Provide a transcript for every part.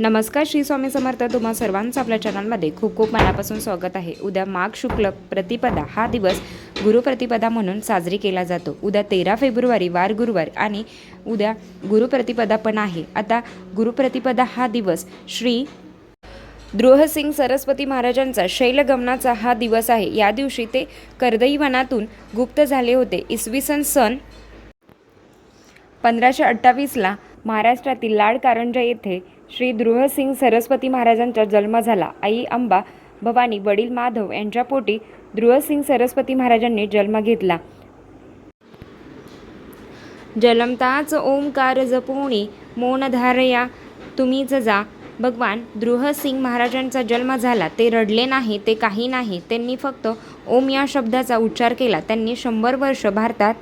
नमस्कार श्री स्वामी समर्थ. तुम्हा सर्वांचं आपल्या चॅनलमध्ये खूप खूप मनापासून स्वागत आहे. उद्या माघ शुक्ल प्रतिपदा हा दिवस गुरुप्रतिपदा म्हणून साजरी केला जातो. उद्या तेरा फेब्रुवारी वार गुरुवार आणि उद्या गुरुप्रतिपदा पण आहे. आता गुरुप्रतिपदा हा दिवस श्री द्रोहसिंग सरस्वती महाराजांचा शैलगमनाचा हा दिवस आहे. या दिवशी ते कर्दई वनातून गुप्त झाले होते. इसवी सन सन पंधराशे अठ्ठावीसला महाराष्ट्रातील लाड कारंजा येथे श्री द्रुहसिंग सरस्वती महाराजांचा जन्म झाला. आई अंबा भवानी वडील माधव यांच्या पोटी द्रुहसिंग सरस्वती महाराजांनी जन्म घेतला. जलमताच ओंकार जपोणी मौन धारया तुम्हीच जा. भगवान द्रुहसिंग महाराजांचा जन्म झाला. ते रडले नाही ते काही नाही. त्यांनी फक्त ओम या शब्दाचा उच्चार केला. त्यांनी शंभर वर्ष भारतात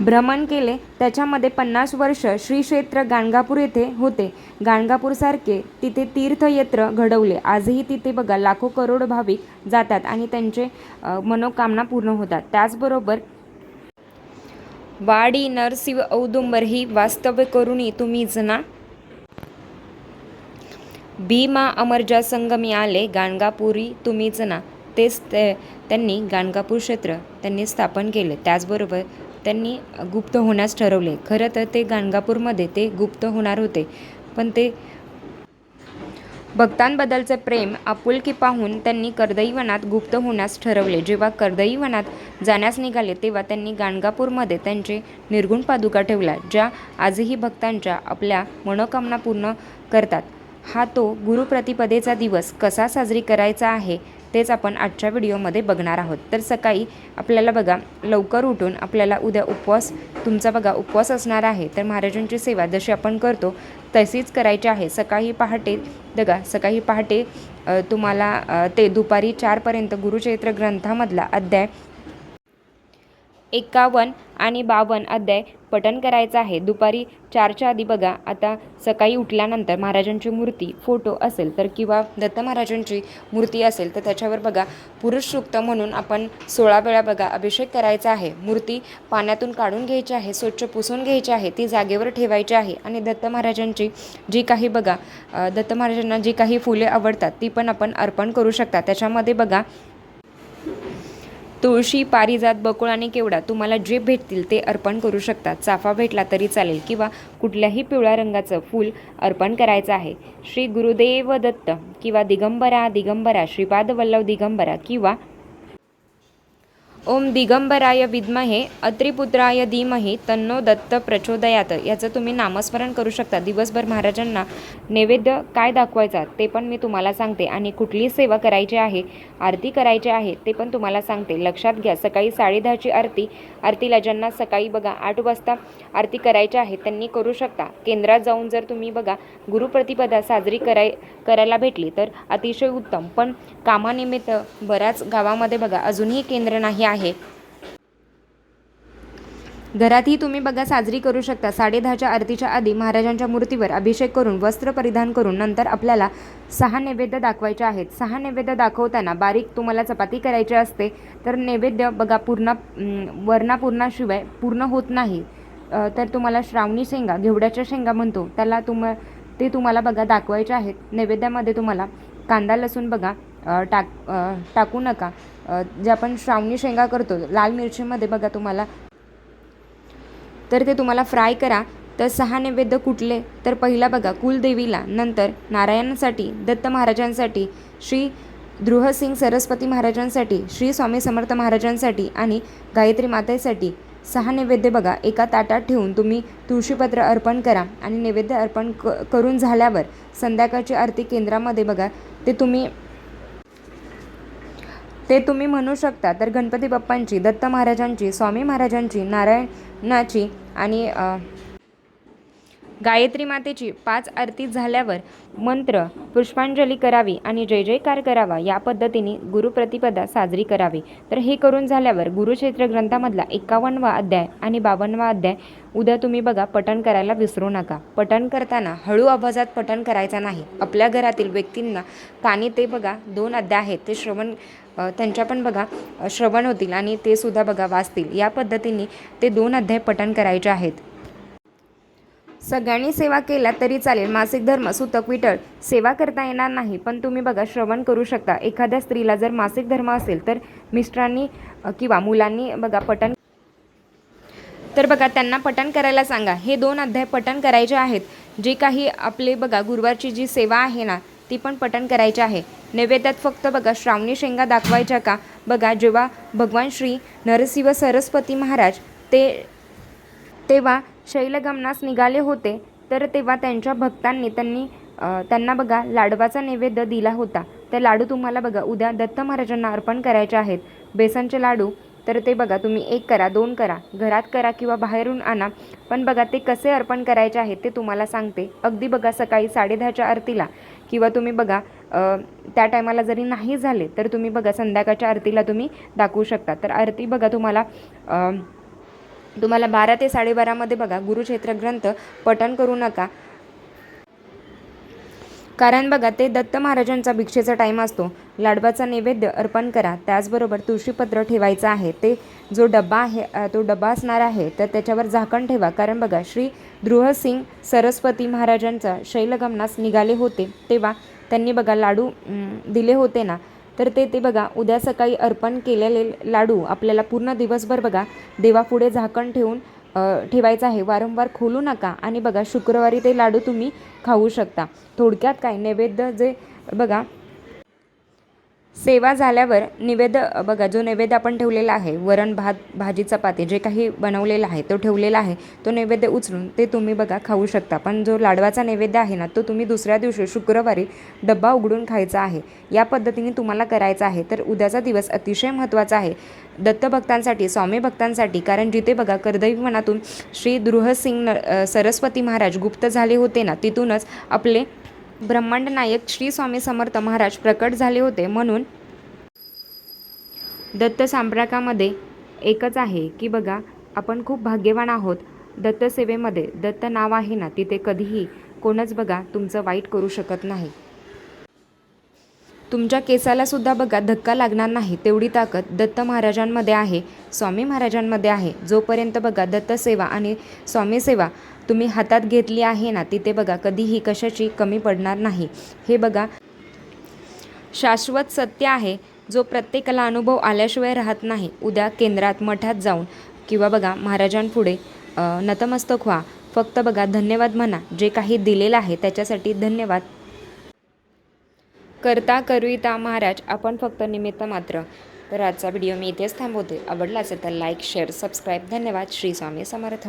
भ्रमण केले. त्याच्यामध्ये पन्नास वर्ष श्री क्षेत्र गाणगापूर येथे होते. गाणगापूरसारखे तिथे तीर्थयात्र घडवले. आजही तिथे बघा लाखो करोड भाविक जातात आणि त्यांचे मनोकामना पूर्ण होतात. त्याचबरोबर वाडी नरसिंह औदुंबर ही वास्तव्य करुणी तुम्हीच ना भीमा अमरजा संगमी आले गाणगापुरी तुम्हीच ना तेच ते त्यांनी गाणगापूर क्षेत्र त्यांनी स्थापन केले. त्याचबरोबर त्यांनी गुप्त होण्यास ठरवले. खरं तर ते गाणगापूरमध्ये ते गुप्त होणार होते पण ते भक्तांबद्दलचे प्रेम आपुलकी पाहून त्यांनी कर्दईवनात गुप्त होण्यास ठरवले. जेव्हा कर्दईवनात जाण्यास निघाले तेव्हा त्यांनी गाणगापूरमध्ये त्यांचे निर्गुण पादुका ठेवल्या ज्या आजही भक्तांच्या आपल्या मनोकामना पूर्ण करतात. हा तो गुरुप्रतिपदेचा दिवस कसा साजरी करायचा आहे तेच आपण आजच्या व्हिडिओमध्ये बघणार आहोत. तर सकाळी आपल्याला बघा लवकर उठून आपल्याला उद्या उपवास तुमचा बघा उपवास असणार आहे. तर महाराजांची सेवा जशी आपण करतो तशीच करायची आहे. सकाळी पहाटे बघा सकाळी पहाटे तुम्हाला ते दुपारी चारपर्यंत गुरुचरित्र ग्रंथामधला अध्याय एकावन्न आणि बावन्न अध्याय पठण करायचं आहे. दुपारी चारच्या आधी बघा. आता सकाळी उठल्यानंतर महाराजांची मूर्ती फोटो असेल तर किंवा दत्त महाराजांची मूर्ती असेल तर त्याच्यावर बघा. पुरुष सूक्त म्हणून आपण सोळा वेळा बघा अभिषेक करायचा आहे. मूर्ती पाण्यातून काढून घ्यायची आहे स्वच्छ पुसून घ्यायची आहे ती जागेवर ठेवायची आहे. आणि दत्त महाराजांची जी काही बघा दत्त महाराजांना जी काही फुले आवडतात ती पण आपण अर्पण करू शकता. त्याच्यामध्ये बघा तुळशी पारिजात बकुळ आणि केवडा तुम्हाला जे भेटतील ते अर्पण करू शकता चाफा भेटला तरी चालेल किंवा कुठल्याही पिवळ्या रंगाचं फूल अर्पण करायचं आहे. श्री गुरुदेव दत्त किंवा दिगंबरा दिगंबरा श्रीपाद वल्लभ दिगंबरा किंवा ओम दिगंबराय विद्महे अत्रिपुत्राय धीमहि तन्नो दत्त प्रचोदयात. याचं तुम्ही नामस्मरण करू शकता. दिवसभर महाराजांना नैवेद्य काय दाखवायचा ते पण मी तुम्हाला सांगते. आणि कुठली सेवा करायची आहे आरती करायची आहे ते पण तुम्हाला सांगते. लक्षात घ्या सकाळी साडेदहाची आरती आरतीला ज्यांना सकाळी बघा आठ वाजता आरती करायची आहे त्यांनी करू शकता. केंद्रात जाऊन जर तुम्ही बघा गुरुप्रतिपदा साजरी कराय करायला भेटली तर अतिशय उत्तम. पण कामानिमित्त बऱ्याच गावामध्ये बघा अजूनही केंद्र नाही आहे. घरातही तुम्ही बघा साजरी करू शकता. साडेदहाच्या आरतीच्या आधी महाराजांच्या मूर्तीवर अभिषेक करून वस्त्र परिधान करून नंतर आपल्याला सहा नैवेद्य दाखवायचे आहेत. सहा नैवेद्य दाखवताना बारीक तुम्हाला चपाती करायची असते तर नैवेद्य बघा पूर्ण वर्णापूर्णाशिवाय पूर्ण होत नाही. तर तुम्हाला श्रावणी शेंगा घेवड्याच्या शेंगा म्हणतो त्याला तुम ते तुम्हाला बघा दाखवायचे आहेत. नैवेद्यामध्ये तुम्हाला कांदा लसूण बघा टाक टाकू नका. जे आपण श्रावणी शेंगा करतो लाल मिरचीमध्ये बघा तुम्हाला. तर ते तुम्हाला फ्राय करा. तर सहा नैवेद्य कुठले? तर पहिला बघा कुलदेवीला. नंतर नारायणासाठी दत्त महाराजांसाठी श्री द्रुहसिंग सरस्वती महाराजांसाठी श्री स्वामी समर्थ महाराजांसाठी आणि गायत्री मातेसाठी सहा नैवेद्य बघा. एका ताटात ठेवून तुम्ही तुळशीपत्र अर्पण करा आणि नैवेद्य अर्पण क करून झाल्यावर संध्याकाळची आरती केंद्रामध्ये बघा. ते तुम्ही ते तुम्ही म्हणू शकता. तर गणपती बाप्पांची दत्त महाराजांची स्वामी महाराजांची नारायणाची आणि गायत्री मातेची पाच आरती झाल्यावर मंत्र पुष्पांजली करावी आणि जय जयकार करावा या पद्धतीने गुरुप्रतिपदा साजरी करावी. तर हे करून झाल्यावर गुरुक्षेत्र ग्रंथामधला एकावन्नवा अध्याय आणि बावन्नवा अध्याय उद्या तुम्ही बघा पठण करायला विसरू नका. पठण करताना हळू आवाजात पठण करायचा नाही. आपल्या घरातील व्यक्तींना कानी ते बघा दोन अध्याय आहेत ते श्रवण त्यांच्या पण बघा श्रवण होतील आणि ते सुद्धा बघा वाचतील. या पद्धतीने ते दोन अध्याय पठण करायचे आहेत. सगळ्यांनी सेवा केल्या तरी चालेल. मासिक धर्म सुतक विठळ सेवा करता येणार नाही. पण तुम्ही बघा श्रवण करू शकता. एखाद्या स्त्रीला जर मासिक धर्म असेल तर मिस्टरांनी किंवा मुलांनी बघा पटन तर बघा त्यांना पठण करायला सांगा. हे दोन अध्याय पठण करायचे आहेत. जे काही आपले बघा गुरुवारची जी सेवा आहे ना ती पण पठण करायची आहे. नैवेद्यात फक्त बघा श्रावणी शेंगा दाखवायच्या का? बघा जेव्हा भगवान श्री नरसिंह सरस्वती महाराज ते तेव्हा शैलगमनास निघाले होते तर तेव्हा त्यांच्या भक्तांनी त्यांनी त्यांना बघा लाडवाचा नैवेद्य दिला होता. ते लाडू तुम्हाला बघा उद्या दत्त महाराजांना अर्पण करायचे आहेत. बेसनचे लाडू तर ते बघा तुम्ही एक करा दोन करा घरात करा किंवा बाहेरून आणा पण बघा ते कसे अर्पण करायचे आहेत ते तुम्हाला सांगते. अगदी बघा सकाळी साडेदहाच्या आरतीला किंवा तुम्ही बघा त्या टायमाला जरी नाही झाले तर तुम्ही बघा संध्याकाळच्या आरतीला तुम्ही दाखवू शकता. तर आरती बघा तुम्हाला तुम्हाला बारा ते साडेबारामध्ये बघा गुरुक्षेत्र ग्रंथ पठण करू नका. कारण बघा ते दत्त महाराजांचा भिक्षेचा टाईम असतो. लाडबाचा नैवेद्य अर्पण करा. त्याचबरोबर तुळशीपत्र ठेवायचं आहे. ते जो डबा आहे तो डब्बा असणार आहे तर त्याच्यावर झाकण ठेवा. कारण बघा श्री ध्रुवसिंग सरस्वती महाराजांचा शैलगमनास निघाले होते. तेव्हा त्यांनी बघा लाडू दिले होते ना. तर ते ते बघा उद्या सकाळी अर्पण केलेले लाडू आपल्याला पूर्ण दिवसभर बघा देवापुढे झाकण ठेवून ठेवायचं आहे. वारंवार खोलू नका आणि बघा शुक्रवारी ते लाडू तुम्ही खाऊ शकता. थोडक्यात काय नैवेद्य जे बघा सेवा झाल्यावर निवेद बघा जो नैवेद्य आपण ठेवलेला आहे वरण भात भाजी चपाती जे काही बनवलेलं आहे तो ठेवलेला आहे तो नैवेद्य उचलून ते तुम्ही बघा खाऊ शकता. पण जो लाडवाचा नैवेद्य आहे ना तो तुम्ही दुसऱ्या दिवशी शुक्रवारी डब्बा उघडून खायचा आहे. या पद्धतीने तुम्हाला करायचं आहे. तर उद्याचा दिवस अतिशय महत्त्वाचा आहे. दत्तभक्तांसाठी स्वामी भक्तांसाठी कारण जिथे बघा कर्दैवी मनातून श्री दृहसिंग न- सरस्वती महाराज गुप्त झाले होते ना तिथूनच आपले ब्रह्मांड नायक श्री स्वामी समर्थ महाराज प्रकट झाले होते म्हणून दत्त सांप्रकामध्ये एकच आहे की बघा आपण खूप भाग्यवान आहोत. दत्तसेवेमध्ये दत्त नाव आहे ना तिथे कधीही कोणच बघा तुमचं वाईट करू शकत नाही. तुमच्या केसाला सुद्धा बघा धक्का लागणार नाही तेवढी ताकद दत्त महाराजांमध्ये आहे स्वामी महाराजांमध्ये आहे. जोपर्यंत बघा दत्त सेवा आणि स्वामी सेवा तुम्ही हातात घेतली आहे ना तिथे बघा कधीही कशाची कमी पडणार नाही. हे बघा शाश्वत सत्य आहे जो प्रत्येकाला अनुभव आल्याशिवाय राहत नाही. उद्या केंद्रात मठात जाऊन किंवा बघा महाराजांपुढे नतमस्तक व्हा. फक्त बघा धन्यवाद म्हणा. जे काही दिलेलं आहे त्याच्यासाठी धन्यवाद. करता करविता महाराज आपण फक्त निमित्त मात्र. तर आजचा व्हिडिओ मी इथेच थांबवते. आवडला असेल तर लाईक शेअर सबस्क्राईब धन्यवाद. श्री स्वामी समर्थ.